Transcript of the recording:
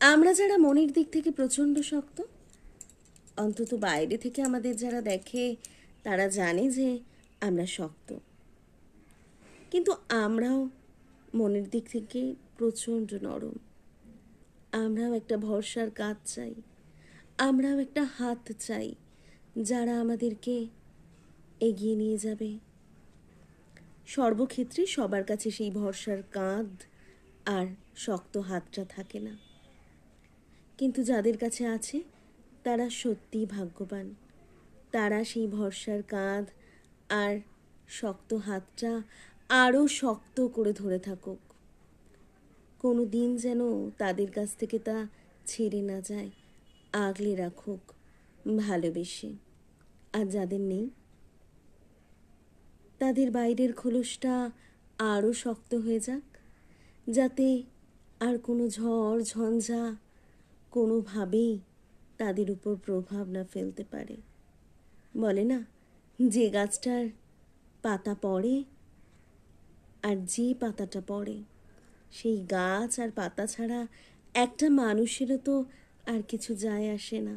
আমরা যারা মনের দিক থেকে প্রচণ্ড শক্ত, অন্তত বাইরে থেকে আমাদের যারা দেখে, তারা জানে যে আমরা শক্ত। কিন্তু আমরাও মনের দিক থেকে প্রচণ্ড নরম। আমরাও একটা ভরসার কাজ চাই। আমরাও একটা হাত চাই যারা আমাদেরকে এগিয়ে নিয়ে যাবে। সর্বক্ষেত্রে সবার কাছে সেই ভরসার কাঁধ আর শক্ত হাতটা থাকে না। কিন্তু যাদের কাছে আছে, তারা সত্যিই ভাগ্যবান। তারা সেই ভরসার কাঁধ আর শক্ত হাতটা আরও শক্ত করে ধরে থাকুক। কোনো দিন যেন তাদের কাছ থেকে তা ছেড়ে না যায়, আগলে রাখুক, ভালোবেসে। আর যাদের নেই, তাদের বাইরের খোলসটা আরও শক্ত হয়ে যাক, যাতে আর কোনো ঝড়, ঝঞ্ঝা কোনোভাবেই তাদের উপর প্রভাব না ফেলতে পারে। বলে না, যে গাছটার পাতা পড়ে আর যে পাতাটা পড়ে, সেই গাছ আর পাতা ছাড়া একটা মানুষেরও তো আর কিছু যায় আসে না।